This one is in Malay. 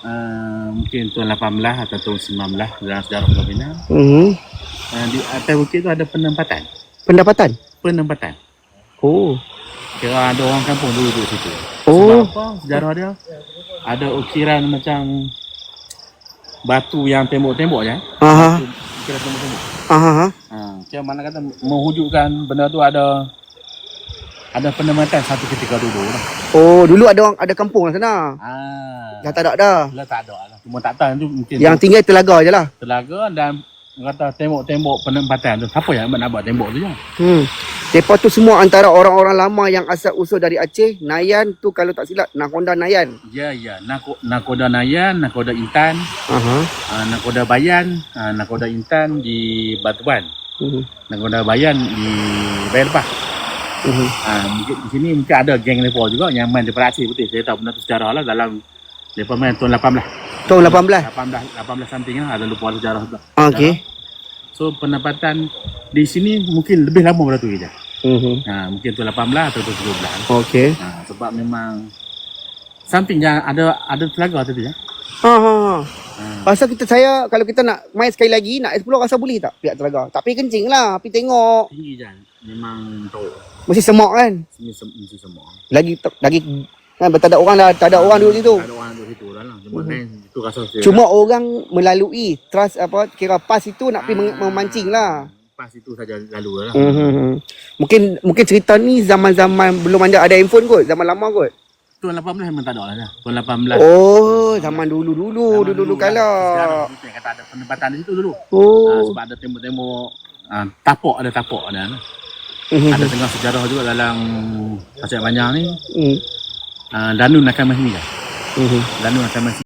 uh, mungkin tahun 18 atau tahun 19 dalam sejarah Pulau Pinang. Hmm. Uh, di atas bukit tu ada penempatan. Pendapatan. Penempatan. Oh. Kira ada orang kampung dulu duduk situ. Oh. Sebab apa? Sejarah dia ada ukiran macam batu yang tembok-tembok je. eh. Aha. Batu- Ukiran tembok-tembok. Aha. ha. Ha, macam mana kata menghujukkan benda tu ada ada penempatan satu ketika dulu lah. Oh, dulu ada orang ada kampung lah sana. Ah. Dah tak ada dah. Lah tak ada lah. Cuma tak tahu tu mungkin Yang tinggal telaga je lah. telaga dan kata tembok-tembok penempatan tu. Siapa yang nak buat tembok tu je? Hmm. Depa tu semua antara orang-orang lama yang asal usul dari Aceh. Nayan tu kalau tak silap Nakonda Nayan. Ya, ya. Nako, nakoda Nayan, nakoda Intan, Aha. uh, nakoda Bayan, uh, nakoda Intan di Batuan. Hmm. Nakoda Bayan di Bayan Lepas. Hmm. Uh, mungkin di sini mungkin ada geng mereka juga yang main daripada Aceh betul. Saya tahu benda tu sejarah lah dalam mereka main tahun 18. Tahun 18. 18 18 something lah ada lupa sejarah tu. Okey. So pendapatan di sini mungkin lebih lama pada tu je. Hmm. Ha, mungkin tu 18 atau tu 17. Okey. Ha, sebab memang something yang ada ada telaga tadi ya. Ha ha. ha. Ha. Pasal kita saya kalau kita nak main sekali lagi nak explore rasa boleh tak pihak telaga? Tak pergi kencing lah, pergi tengok. Tinggi je. Memang tu. Mesti semak kan. Sem- mesti semua. Lagi lagi kan tak ada orang dah tak ada orang duduk situ. Tak ada orang duduk situ dah lah. Cuma main itu rasa saya. Cuma orang melalui trust apa kira pas itu nak pergi mem- memancing lah. Pas itu saja lalu lah. Hmm. Mungkin mungkin cerita ni zaman-zaman belum ada ada handphone kot, zaman lama kot. Tahun 18 memang tak ada lah. dah. Tahun 18. Oh, zaman dulu-dulu, dulu-dulu lah. kala. Sejarah kita yang kata ada penempatan di situ dulu. Ha, Oh. sebab ada tembok-tembok ha, tapok ada tapok ada. lah. Mhm. Ada tengah sejarah juga dalam Pasir Banyak ni. Hmm. Uh, Danun akan masih ni kan? Mhm. Danun akan masih